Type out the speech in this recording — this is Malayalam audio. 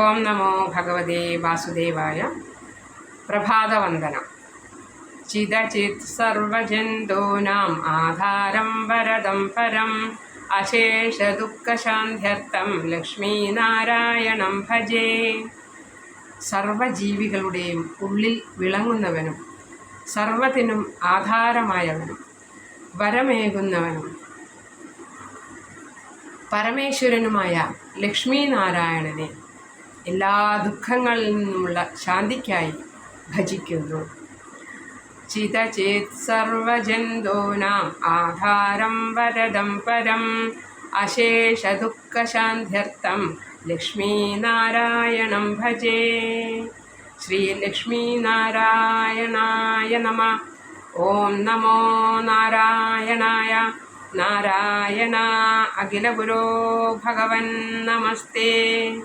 ഓം നമോ ഭഗവതേ വാസുദേവായ പ്രഭാതവന്ദനം. ചിതചിത് സർവജന്തൂനാം ആധാരം വരദം പരം. അശേഷ അശേഷദുഃഖശാന്ത്യർത്ഥം ലക്ഷ്മീനാരായണം ഭജേ. സർവജീവികളുടെയും ഉള്ളിൽ വിളങ്ങുന്നവനും സർവത്തിനും ആധാരമായവനും വരമേകുന്നവനും പരമേശ്വരനുമായ ലക്ഷ്മീനാരായണനെ എല്ലാ ദുഃഖങ്ങളിൽ നിന്നുമുള്ള ശാന്തിക്കായി ഭജിക്കുന്നു. ചിതചേത് സർവജന്തൂനാം ആധാരം വരദം പരം അശേഷദുഃഖശാന്ത്യർത്ഥം ലക്ഷ്മീനാരായണം ഭജേ. ശ്രീലക്ഷ്മീനാരായണായ നമ. ഓം നമോ നാരായണായ നാരായണ അഖിലഗുരോ ഭഗവൻ നമസ്തേ.